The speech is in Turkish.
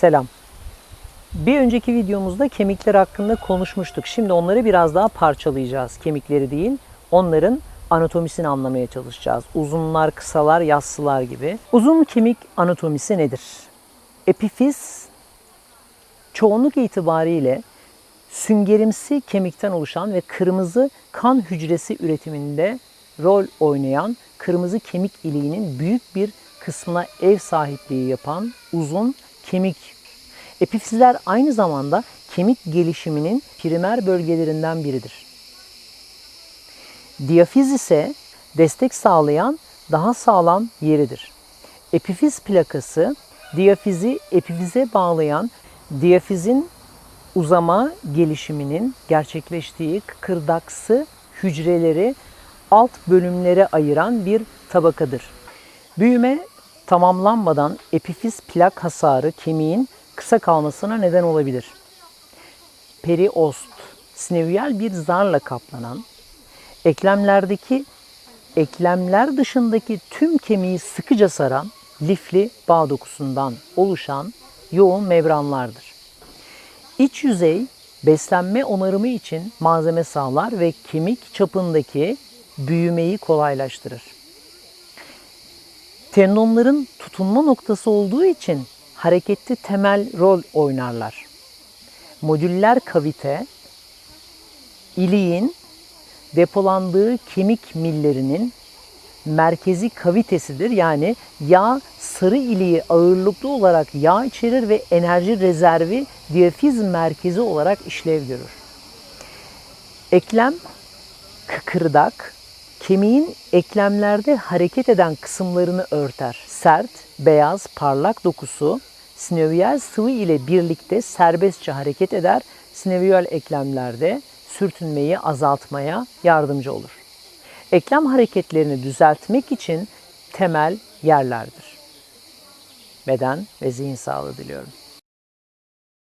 Selam. Bir önceki videomuzda kemikler hakkında konuşmuştuk. Şimdi onları biraz daha parçalayacağız. Kemikleri değil, onların anatomisini anlamaya çalışacağız. Uzunlar, kısalar, yassılar gibi. Uzun kemik anatomisi nedir? Epifiz çoğunluk itibariyle süngerimsi kemikten oluşan ve kırmızı kan hücresi üretiminde rol oynayan kırmızı kemik iliğinin büyük bir kısmına ev sahipliği yapan uzun kemik. Epifizler aynı zamanda kemik gelişiminin primer bölgelerinden biridir. Diyafiz ise destek sağlayan daha sağlam yeridir. Epifiz plakası diyafizi epifize bağlayan diyafizin uzama gelişiminin gerçekleştiği kıkırdaksı hücreleri alt bölümlere ayıran bir tabakadır. Büyüme tamamlanmadan epifiz plak hasarı kemiğin kısa kalmasına neden olabilir. Periost, sineviyel bir zarla kaplanan, eklemlerdeki eklemler dışındaki tüm kemiği sıkıca saran lifli bağ dokusundan oluşan yoğun membranlardır. İç yüzey beslenme onarımı için malzeme sağlar ve kemik çapındaki büyümeyi kolaylaştırır. Tendonların tutunma noktası olduğu için harekette temel rol oynarlar. Modüller kavite, iliğin depolandığı kemik millerinin merkezi kavitesidir. Yani yağ sarı iliği ağırlıklı olarak yağ içerir ve enerji rezervi diyafiz merkezi olarak işlev görür. Eklem kıkırdak kemiğin eklemlerde hareket eden kısımlarını örter. Sert, beyaz, parlak dokusu sinoviyal sıvı ile birlikte serbestçe hareket eder. Sinoviyal eklemlerde sürtünmeyi azaltmaya yardımcı olur. Eklem hareketlerini düzeltmek için temel yerlerdir. Beden ve zihin sağlığı diliyorum.